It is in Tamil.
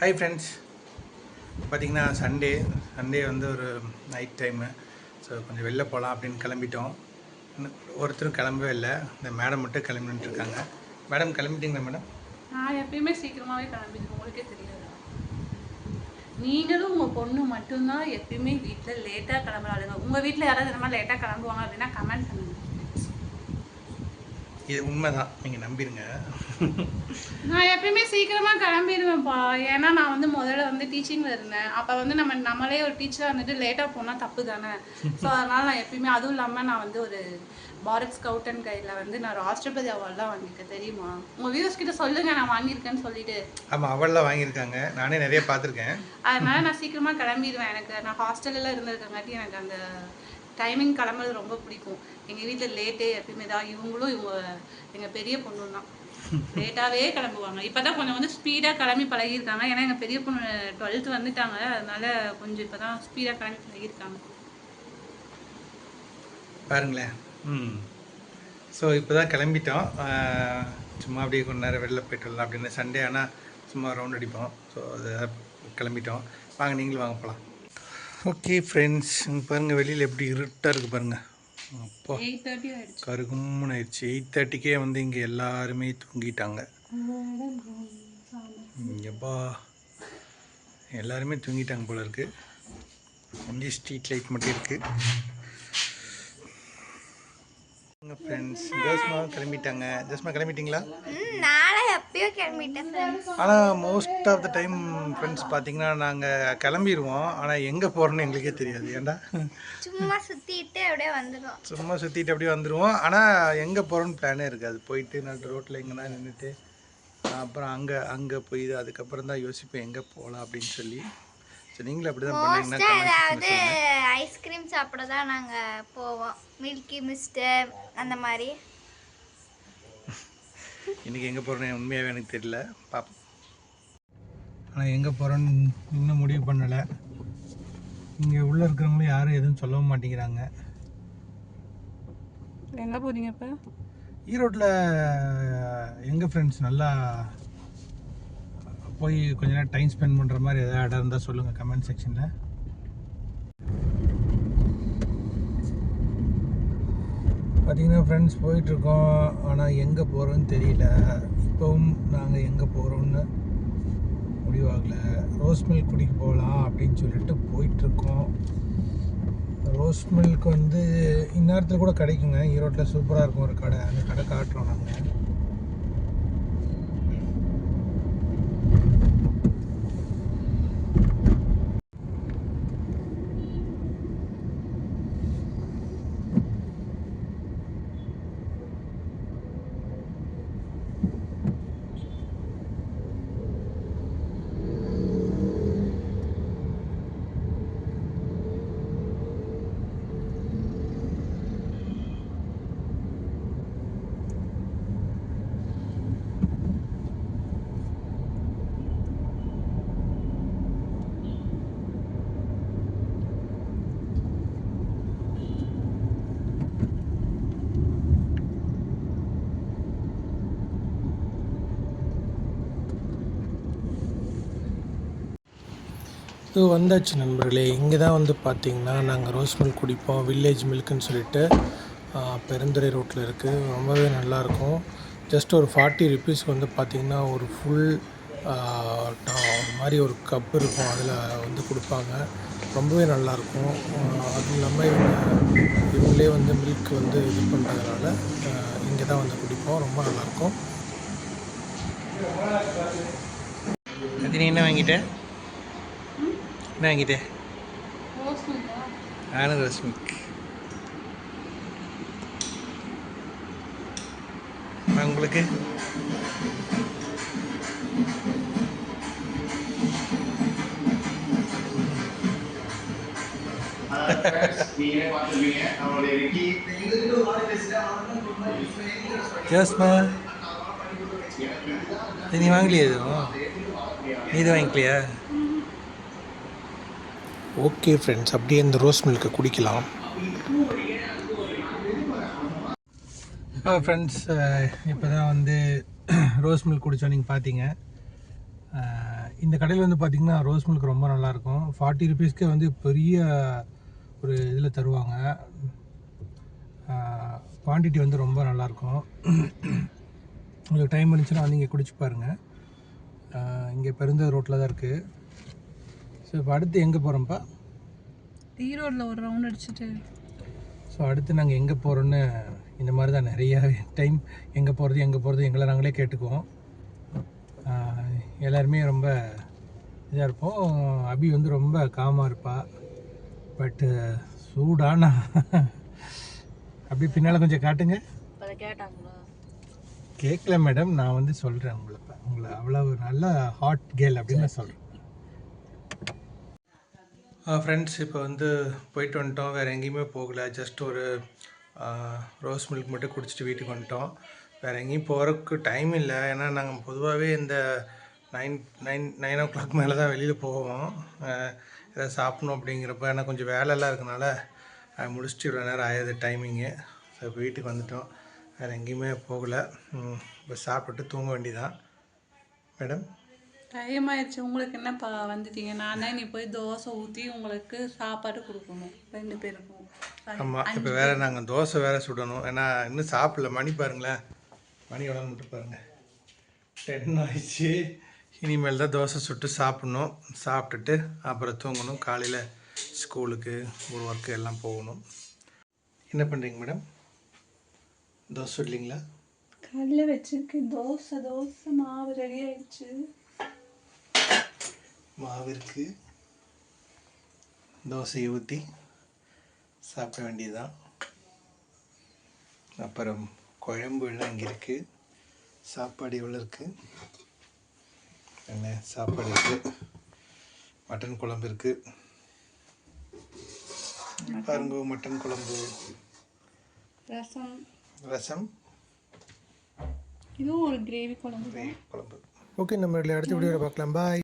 ஹாய் ஃப்ரெண்ட்ஸ் பார்த்தீங்கன்னா சண்டே சண்டே வந்து ஒரு நைட் டைமு ஸோ கொஞ்சம் வெளில போகலாம் அப்படின்னு கிளம்பிட்டோம். இன்னும் ஒருத்தரும் கிளம்பவே இல்லை. இந்த மேடம் மட்டும் கிளம்பிட்டு இருக்காங்க. மேடம் கிளம்பிட்டீங்களா மேடம் நான் எப்பயுமே சீக்கிரமாகவே கிளம்பிடுவேன். உங்களுக்கே தெரியாது. நீங்களும் உங்கள் பொண்ணு மட்டும்தான் எப்பயுமே வீட்டில் லேட்டாக கிளம்புறாளுங்க உங்கள் வீட்டில் யாராவது இந்த மாதிரி லேட்டாக கிளம்புவாங்க அப்படின்னா கமெண்ட் பண்ணுங்க. இது உண்மை தான் நீங்கள் நம்பிடுங்க நான் எப்பயுமே சீக்கிரமா கிளம்பிடுவேன்ப்பா. ஏன்னா நான் வந்து முதல்ல வந்து டீச்சிங்ல இருந்தேன். அப்ப வந்து நம்ம நம்மளே ஒரு டீச்சரா வந்துட்டு லேட்டா போனா தப்பு தானே? ஸோ அதனால நான் எப்பயுமே அதுவும் இல்லாம நான் வந்து ஒரு பாரத் ஸ்கவுட் அண்ட் கைடில் வந்து நான் ராஷ்டிரபதி அவார்ட்லாம் வாங்கியிருக்கேன். தெரியுமா? உங்க வியூஸ் கிட்ட சொல்லுங்க நான் வாங்கியிருக்கேன்னு சொல்லிட்டு. ஆமாம் அவள்லாம் வாங்கியிருக்காங்க. நானே நிறைய பார்த்துருக்கேன். அதனால நான் சீக்கிரமா கிளம்பிடுவேன் எனக்கு. நான் ஹாஸ்டல்ல இருந்திருக்கங்காட்டி எனக்கு அந்த டைமிங் கிளம்புறது ரொம்ப பிடிக்கும். எங்கள் வீட்டில் லேட்டே எப்பயுமே தான். இவங்களும் இவங்க எங்கள் பெரிய பொண்ணு தான். லேட்டாகவே கிளம்புவாங்க. இப்போ தான் கொஞ்சம் வந்து ஸ்பீடாக கிளம்பி பழகியிருக்காங்க. ஏன்னா எங்கள் பெரிய பொண்ணு டுவெல்த் வந்துட்டாங்க. அதனால கொஞ்சம் இப்போ தான் ஸ்பீடாக கிளம்பி பழகியிருக்காங்க. பாருங்களேன். ம். ஸோ இப்போ தான் கிளம்பிட்டோம் சும்மா அப்படியே கொஞ்ச நேரம் வெளில போயிட்டு வரலாம் அப்படின்னு. சண்டே ஆனால் சும்மா ரவுண்ட் அடிப்போம். ஸோ அது கிளம்பிட்டோம். வாங்க நீங்களும் வாங்க போகலாம் ஓகே ஃப்ரெண்ட்ஸ் பாருங்கள் வெளியில் எப்படி இருட்டாக இருக்குது பாருங்கள் அப்பா கருகும்னு ஆயிடுச்சு. எயிட் தேர்ட்டிக்கே வந்து இங்கே எல்லாருமே தூங்கிட்டாங்க. எப்பா எல்லாருமே தூங்கிட்டாங்க போல இருக்கு. ஒன்லி ஸ்ட்ரீட் லைட் மட்டும் இருக்கு. ஃப்ரெண்ட்ஸ் ஜோஸ்மா கிளம்பிட்டாங்க. ஜோஸ்மா கிளம்பிட்டீங்களா? ஆனால் most of the time friends பார்த்தீங்கன்னா நாங்கள் கிளம்பிடுவோம் ஆனால் எங்கே போகிறோன்னு எங்களுக்கே தெரியாது. ஏன்டா சும்மா சுத்திட்டு அப்படியே வந்துடும் சும்மா சுற்றிட்டு அப்படியே வந்துடுவோம் ஆனால் எங்கே போகிறோன்னு பிளானே இருக்காது. போயிட்டு நட்டு ரோட்டில் எங்கன்னா நின்றுட்டு அப்புறம் அங்கே அங்கே போய் அதுக்கப்புறம் தான் யோசிப்பேன் எங்கே போகலாம் அப்படின்னு சொல்லி. ஸோ நீங்களும் அப்படி தான் பண்ணீங்கன்னா சொல்லுங்க. ஐஸ்கிரீம் சாப்பிட தான் நாங்கள் போவோம். மில்கி மிஸ்டர் அந்த மாதிரி. இன்னைக்கு எங்கே போகிறோன்னு உண்மையாகவே எனக்கு தெரியல. பார்ப்போம் ஆனால் எங்கே போகிறோன்னு இன்னும் முடிவு பண்ணலை. இங்கே உள்ளே இருக்கிறவங்களும் யாரும் எதுவும் சொல்லவும் மாட்டேங்கிறாங்க. எங்க போறீங்க இப்ப? ஈரோட்டில் எங்கள் ஃப்ரெண்ட்ஸ் நல்லா போய் கொஞ்ச நேரம் டைம் ஸ்பெண்ட் பண்ணுற மாதிரி ஏதாவது இடம் இருந்தால் சொல்லுங்கள் கமெண்ட் செக்ஷனில் பார்த்திங்கன்னா ஃப்ரெண்ட்ஸ் போயிட்டுருக்கோம். ஆனால் எங்கே போகிறோன்னு தெரியல. இப்போவும் நாங்கள் எங்கே போகிறோன்னு முடிவாகலை. ரோஸ் மில்க் குடிக்க போகலாம் அப்படின்னு சொல்லிட்டு போயிட்டுருக்கோம். ரோஸ் மில்க் வந்து இந்நேரத்தில் கூட கிடைக்குங்க. ஈரோட்டில் சூப்பராக இருக்கும் ஒரு கடை. அந்த கடை காட்டுறோம் நாங்கள் இது வந்தாச்சு நண்பர்களே. இங்கே தான் வந்து பார்த்திங்கன்னா நாங்கள் ரோஸ் மில்க் குடிப்போம் வில்லேஜ் மில்க்குன்னு சொல்லிட்டு பெருந்துறை ரோட்டில் இருக்குது ரொம்பவே நல்லாயிருக்கும். ஜஸ்ட் ஒரு ஃபார்ட்டி ருபீஸ்க்கு வந்து பார்த்திங்கன்னா ஒரு ஃபுல் ஒரு மாதிரி ஒரு கப் இருக்கும். அதில் வந்து கொடுப்பாங்க. ரொம்பவே நல்லாயிருக்கும். அதுவும் இல்லாமல் இவங்க இவங்களே வந்து மில்க் வந்து இது பண்ணுறதுனால இங்கே தான் வந்து குடிப்போம். ரொம்ப நல்லாயிருக்கும். அது நீ என்ன வாங்கிட்டேன் என்ன வாங்கிட்டே நானும் ரஸ்மிக் உங்களுக்கு ஜோஸ்மா இது நீ வாங்கலையா எதுவும் நீ இது வாங்கிக்கலையா ஓகே ஃப்ரெண்ட்ஸ் அப்படியே இந்த ரோஸ் மில்க்கை குடிக்கலாம். ஃப்ரெண்ட்ஸ் இப்போ தான் வந்து ரோஸ் மில்க் குடித்தோம் நீங்கள் பார்த்தீங்க இந்த கடையில் வந்து பார்த்திங்கன்னா ரோஸ் மில்க் ரொம்ப நல்லாயிருக்கும் ஃபார்ட்டி ருபீஸ்க்கே வந்து பெரிய ஒரு இதில் தருவாங்க. குவான்டிட்டி வந்து ரொம்ப நல்லாயிருக்கும் உங்களுக்கு டைம் இருந்துச்சுன்னா வந்து இங்கே குடிச்சு பாருங்கள் இங்கே பெருந்த ரோட்டில் தான் இருக்குது ஸோ இப்போ அடுத்து எங்கே போகிறோம்ப்பா ஈரோடில் ஒரு ரவுண்ட் அடிச்சுட்டு. ஸோ அடுத்து நாங்கள் எங்கே போகிறோன்னு இந்த மாதிரி தான் நிறைய டைம் எங்கே போகிறது எங்கே போகிறது எங்களை நாங்களே கேட்டுக்குவோம். எல்லாருமே ரொம்ப இதாக இருப்போம். அபி வந்து ரொம்ப காமாக இருப்பா. பட்டு சூடான அப்படி பின்னால் கொஞ்சம் காட்டுங்க. கேட்கல மேடம் நான் வந்து சொல்கிறேன் உங்களை உங்களை அவ்வளவு நல்ல ஹாட் கேர்ள் அப்படின்னு நான் சொல்கிறேன் ஃப்ரெண்ட்ஸ் இப்போ வந்து போயிட்டு வந்துட்டோம். வேறு எங்கேயுமே போகல. ஜஸ்ட் ஒரு ரோஸ் மில்க் மட்டும் குடிச்சிட்டு வீட்டுக்கு வந்துட்டோம். வேறு எங்கேயும் போகிறதுக்கு டைம் இல்லை. ஏன்னா நாங்கள் பொதுவாகவே இந்த nine nine nine o'clock மேலே தான் வெளியில் போவோம். எதாவது ஏதாவது சாப்பிடணும் அப்படிங்கிறப்ப ஏன்னா கொஞ்சம் வேலைலாம் இருக்கனால முடிச்சுட்டு இவ்வளோ நேரம் ஆயிடுது டைமிங்கு ஸோ இப்போ வீட்டுக்கு வந்துட்டோம். வேறு எங்கேயுமே போகலை. இப்போ சாப்பிட்டு தூங்க வேண்டிதான் மேடம்? டைம் ஆயிடுச்சு உங்களுக்கு என்னப்பா வந்துட்டீங்க? நான் தான் நீ போய் தோசை ஊற்றி உங்களுக்கு சாப்பாடு கொடுக்கணும். ரெண்டு பேருக்கும். ஆமாம் இப்போ வேறு நாங்கள் தோசை வேறு சுடணும். ஏன்னா இன்னும் சாப்பிடல. மணி பாருங்களேன். மணி எவ்வளோ மட்டும் பாருங்கள் டென் ஆயிடுச்சு. இனிமேல் தான் தோசை சுட்டு சாப்பிட்ணும். சாப்பிட்டுட்டு அப்புறம் தூங்கணும். காலையில் ஸ்கூலுக்கு ஒரு ஒர்க்கு எல்லாம் போகணும். என்ன பண்ணுறீங்க மேடம் தோசை சுடலிங்களா? கல்ல வச்சிருக்கேன் தோசை தோசை மாவு ரெடி ஆயிடுச்சு. மாவு இருக்கு தோசையை ஊற்றி சாப்பிட வேண்டியதுதான். அப்புறம் குழம்பு எல்லாம் இங்கே இருக்குது சாப்பாடு எவ்வளோ இருக்குது என்ன சாப்பாடு இருக்குது மட்டன் குழம்பு இருக்குது பாருங்க மட்டன் குழம்பு. ரசம். ரசம். இதுவும் ஒரு கிரேவி குழம்பு குழம்பு. ஓகே நம்ம அடுத்த வீடியோவில் பார்க்கலாம். பாய்.